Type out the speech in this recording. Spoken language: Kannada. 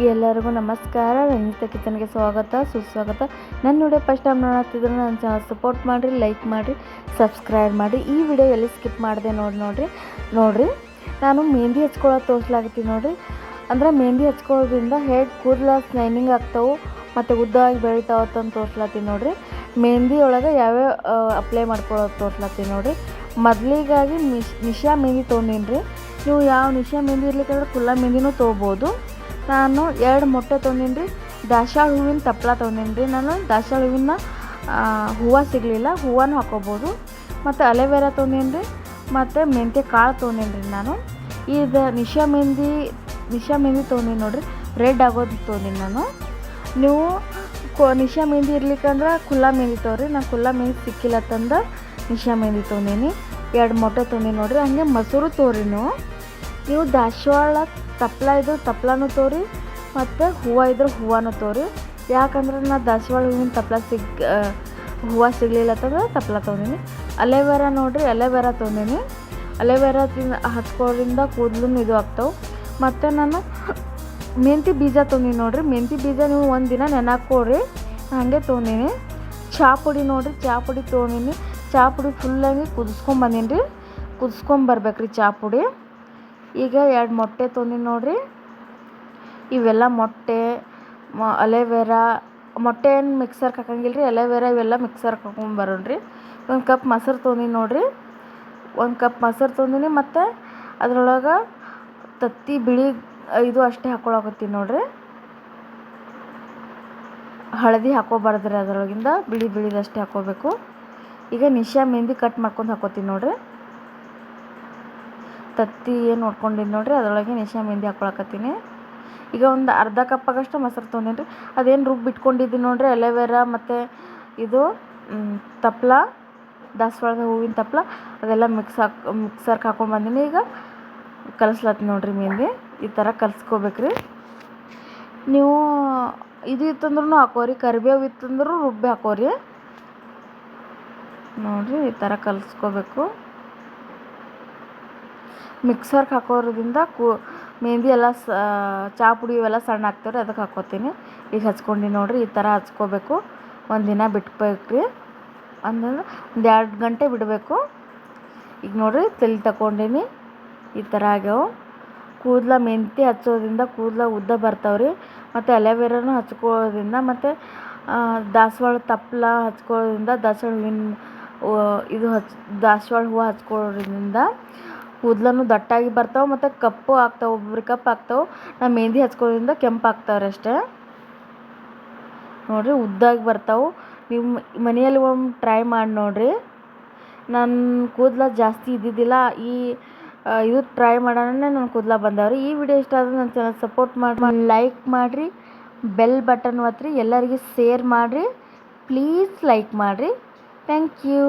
ಎಲ್ಲರಿಗೂ ನಮಸ್ಕಾರ. ರಂಜಿತ ಕಿಚನ್ಗೆ ಸ್ವಾಗತ, ಸುಸ್ವಾಗತ. ನನ್ನ ವಿಡಿಯೋ ಫಸ್ಟ್ ಟೈಮ್ ನೋಡತ್ತಿದ್ರೆ ನನ್ನ ಚಾನಲ್ ಸಪೋರ್ಟ್ ಮಾಡಿರಿ, ಲೈಕ್ ಮಾಡಿರಿ, ಸಬ್ಸ್ಕ್ರೈಬ್ ಮಾಡಿ ಈ ವಿಡಿಯೋ ಎಲ್ಲಿ ಸ್ಕಿಪ್ ಮಾಡಿದೆ ನೋಡಿ, ನೋಡಿರಿ ನೋಡಿರಿ. ನಾನು ಮೆಹಂದಿ ಹಚ್ಕೊಳ್ಳೋದು ತೋರಿಸ್ಲಾಗತ್ತೀನಿ ನೋಡಿರಿ. ಅಂದರೆ ಮೆಹಂದಿ ಹಚ್ಕೊಳ್ಳೋದ್ರಿಂದ ಹೇರ್ ಕೂದಲ, ಸ್ನೈನಿಂಗ್ ಆಗ್ತಾವೆ, ಮತ್ತು ಉದ್ದವಾಗಿ ಬೆಳಿತಾವ ಅಂತ ತೋರಿಸ್ಲತ್ತೀನಿ ನೋಡಿರಿ. ಮೆಹಂದಿ ಒಳಗೆ ಯಾವ್ಯಾವ ಅಪ್ಲೈ ಮಾಡ್ಕೊಳ್ಳೋದು ತೋರಿಸ್ಲತ್ತೀನಿ ನೋಡಿರಿ. ಮೊದಲಿಗಾಗಿ ಮಿಶ್ ನಿಶಾ ಮೆಹಂದಿ ತೊಗೊಂಡೀನಿ ರೀ ನೀವು ಯಾವ ನಿಶಾ ಮೆಹಂದಿ ಇರ್ಲಿಕ್ಕಂದ್ರೆ ಕುಲ್ಲ ಮೆಹಂದಿನೂ ತೊಗೋಬೋದು. ನಾನು ಎರಡು ಮೊಟ್ಟೆ ತೊಗೊಂಡೀನಿ ರೀ ದಾಸ್ವಾಳ ಹೂವಿನ ತಪ್ಪಲ ತೊಗೊಂಡೀನಿ ರೀ ನಾನು. ದಾಸ್ವಾಳ ಹೂವಿನ ಹೂವು ಸಿಗಲಿಲ್ಲ. ಹೂವನ್ನು ಹಾಕೋಬೋದು. ಮತ್ತು ಅಲೆವೆರಾ ತೊಗೊಂಡೀನಿ ರೀ ಮತ್ತು ಮೆಂತ್ಯ ಕಾಳು ತೊಗೊಂಡೀನಿ ರೀ ನಾನು. ಇದು ನಿಶಾ ಮೆಹಂದಿ ನಿಶಾ ಮೆಹಂದಿ ತೊಗೊಂಡೀನಿ ನೋಡಿರಿ. ರೆಡ್ ಆಗೋದು ತೊಗೊಂಡೀನಿ ನಾನು. ನೀವು ಕೊ, ನಿಶಾ ಮೆಹಂದಿ ಇರ್ಲಿಕ್ಕಂದ್ರೆ ಕುಲ್ಲ ಮೆಹಂದಿ ತೊಗೊರಿ. ನಾನು ಕುಲ್ಲ ಮೆಹಂದಿ ಸಿಕ್ಕಿಲ್ಲ ತಂದ ನಿಶಾ ಮೆಹಂದಿ ತೊಗೊಂಡೀನಿ. ಎರಡು ಮೊಟ್ಟೆ ತೊಗೊಂಡೀನಿ ನೋಡಿರಿ. ಹಂಗೆ ಮೊಸರು ತೋರಿ ನೀವು. ನೀವು ದಾಸವಾಳ ತಪ್ಪಲ ಇದ್ರೆ ತಪ್ಪಲನೂ ತೋರಿ, ಮತ್ತು ಹೂವು ಇದ್ರೆ ಹೂವನೂ ತೋರಿ. ಯಾಕಂದ್ರೆ ನಾ ದಾಸವಾಳ ಹೂವಿನ ತಪ್ಪಲ ಸಿಗ್ ಹೂವು ಸಿಗಲಿಲ್ಲ ಅಂತಂದ್ರೆ ತಪ್ಪಲ ತೊಗೊಂಡೀನಿ. ಅಲೆವೆರಾ ನೋಡಿರಿ, ಅಲೆವೆರಾ ತೊಗೊಂಡಿನಿ. ಅಲೆವೆರಾ ತಿನ್ ಹಚ್ಕೋದ್ರಿಂದ ಕೂದಲು ಇದು ಆಗ್ತಾವೆ. ಮತ್ತು ನಾನು ಮೆಂತಿ ಬೀಜ ತೊಂದಿನಿ ನೋಡಿರಿ. ಮೆಂತಿ ಬೀಜ ನೀವು ಒಂದು ದಿನ ನೆನಾಕ್ಕೊಡ್ರಿ ಹಾಗೆ ತೊಗೊಂಡೀನಿ. ಚಹಾ ಪುಡಿ ನೋಡಿರಿ, ಚಹಾ ಪುಡಿ ತೊಗೊಂಡಿನಿ. ಚಹಾ ಪುಡಿ ಫುಲ್ಲಾಗಿ ಕುದಿಸ್ಕೊಂಬಂದೀನಿ ರೀ ಕುದಿಸ್ಕೊಂಬರ್ಬೇಕ್ರಿ ಚಹಾ ಪುಡಿ. ಈಗ ಎರಡು ಮೊಟ್ಟೆ ತೊಗೊಂಡೀನಿ ನೋಡಿರಿ. ಇವೆಲ್ಲ ಮೊಟ್ಟೆ, ಮ, ಅಲೆವೆರಾ, ಮೊಟ್ಟೆ ಏನು ಮಿಕ್ಸರ್ಗೆ ಹಾಕಂಗಿಲ್ಲ ರೀ ಅಲೆವೆರಾ ಇವೆಲ್ಲ ಮಿಕ್ಸರ್ಗೆ ಹಾಕೊಂಬರೋಣ ರೀ ಒಂದು ಕಪ್ ಮೊಸರು ತೊಂದೀನಿ ನೋಡಿರಿ. ಒಂದು ಕಪ್ ಮೊಸರು ತೊಗೊಂಡೀನಿ ಮತ್ತು ಅದ್ರೊಳಗೆ ತತ್ತಿ, ಬಿಳಿ ಇದು ಅಷ್ಟೇ ಹಾಕ್ಕೊಳಕತ್ತೀನಿ ನೋಡಿರಿ. ಹಳದಿ ಹಾಕೋಬಾರ್ದು ರೀ ಅದರೊಳಗಿಂದ, ಬಿಳಿ ಬಿಳಿದಷ್ಟೇ ಹಾಕೋಬೇಕು. ಈಗ ನಿಶಾ ಮೆಹಂದಿ ಕಟ್ ಮಾಡ್ಕೊಂಡು ಹಾಕೋತೀನಿ ನೋಡಿರಿ. ತತ್ತಿ ಏನು ನೋಡ್ಕೊಂಡಿದ್ದು ನೋಡಿರಿ, ಅದರೊಳಗೆ ನಿಶಾ ಮೆಹಂದಿ ಹಾಕ್ಕೊಳಕತ್ತೀನಿ ಈಗ ಒಂದು ಅರ್ಧ ಕಪ್ಪಾಗಷ್ಟು ಮೊಸರು ತೊಗೊಂಡೀನಿ ರೀ ಅದೇನು ರುಬ್ಬಿ ಇಟ್ಕೊಂಡಿದ್ದೀನಿ ನೋಡಿರಿ, ಅಲೆವೆರಾ ಮತ್ತು ಇದು ತಪ್ಪಲ ದಾಸವಾಳದ ಹೂವಿನ ತಪ್ಪಲ ಅದೆಲ್ಲ ಮಿಕ್ಸ್ ಹಾಕಿ ಮಿಕ್ಸರ್ಗೆ ಹಾಕೊಂಡು ಬಂದೀನಿ. ಈಗ ಕಲಿಸ್ಲತ್ತೀನಿ ನೋಡಿರಿ ಮೆಹಂದಿ, ಈ ಥರ ಕಲ್ಸ್ಕೋಬೇಕ್ರಿ. ನೀವು ಇದು ಇತ್ತಂದ್ರೂ ಹಾಕೋರಿ, ಕರಿಬೇವು ಇತ್ತಂದ್ರೂ ರುಬ್ಬಿ ಹಾಕೋರಿ. ನೋಡಿರಿ, ಈ ಥರ ಕಲಿಸ್ಕೋಬೇಕು. ಮಿಕ್ಸರ್ಗೆ ಹಾಕೋದ್ರಿಂದ ಕು ಮೆಹಂದಿ ಎಲ್ಲ ಸ ಚಹಾ ಪುಡಿ ಇವೆಲ್ಲ ಸಣ್ಣ ಆಗ್ತಾವ್ರಿ ಅದಕ್ಕೆ ಹಾಕ್ಕೋತೀನಿ ಈಗ ಹಚ್ಕೊಂಡು ನೋಡಿರಿ, ಈ ಥರ ಹಚ್ಕೋಬೇಕು. ಒಂದು ದಿನ ಬಿಟ್ಬೇಕ್ರಿ. ಅಂದ್ರೆ ಒಂದು ಎರಡು ಗಂಟೆ ಬಿಡಬೇಕು. ಈಗ ನೋಡಿರಿ, ತಲೆ ತಗೊಂಡೀನಿ. ಈ ಥರ ಆಗ್ಯಾವ. ಕೂದಲ ಮೆಂತ್ಯ ಹಚ್ಚೋದ್ರಿಂದ ಕೂದಲ ಉದ್ದ ಬರ್ತಾವ್ರಿ. ಮತ್ತು ಅಲೆವೆರಾನು ಹಚ್ಕೊಳ್ಳೋದ್ರಿಂದ ಮತ್ತು ದಾಸವಾಳ ತಪ್ಪಲ ಹಚ್ಕೊಳ್ಳೋದ್ರಿಂದ ದಾಸವಾಳ ಹೂವಿನ ಇದು ಹಚ್, ದಾಸವಾಳ ಹೂವು ಹಚ್ಕೊಳ್ಳೋದ್ರಿಂದ ಕೂದಲೂ ದಟ್ಟಾಗಿ ಬರ್ತಾವೆ ಮತ್ತು ಕಪ್ಪು ಆಗ್ತಾವೆ ಒಬ್ಬೊಬ್ರಿಗೆ ಕಪ್ಪು ಆಗ್ತಾವೆ. ನಾ ಮೆಹಂದಿ ಹಚ್ಕೊಳ್ಳೋದ್ರಿಂದ ಕೆಂಪು ಆಗ್ತಾವ್ರಿ ಅಷ್ಟೇ. ನೋಡಿರಿ, ಉದ್ದಾಗಿ ಬರ್ತಾವೆ. ನೀವು ಮನೆಯಲ್ಲಿ ಒಮ್ಮೆ ಟ್ರೈ ಮಾಡಿ ನೋಡಿರಿ. ನನ್ನ ಕೂದಲ ಜಾಸ್ತಿ ಇದ್ದಿದ್ದಿಲ್ಲ. ಈ ಇದು ಟ್ರೈ ಮಾಡೋಣ ನನ್ನ ಕೂದಲ ಬಂದವ್ರಿ. ಈ ವಿಡಿಯೋ ಇಷ್ಟ ಆದರೆ ನನ್ನ ಚಾನಲ್ ಸಪೋರ್ಟ್ ಮಾಡಿ ಲೈಕ್ ಮಾಡಿರಿ. ಬೆಲ್ ಬಟನ್ ಒತ್ತಿರಿ ಎಲ್ಲರಿಗೆ ಶೇರ್ ಮಾಡಿರಿ. ಪ್ಲೀಸ್ ಲೈಕ್ ಮಾಡಿರಿ. Thank you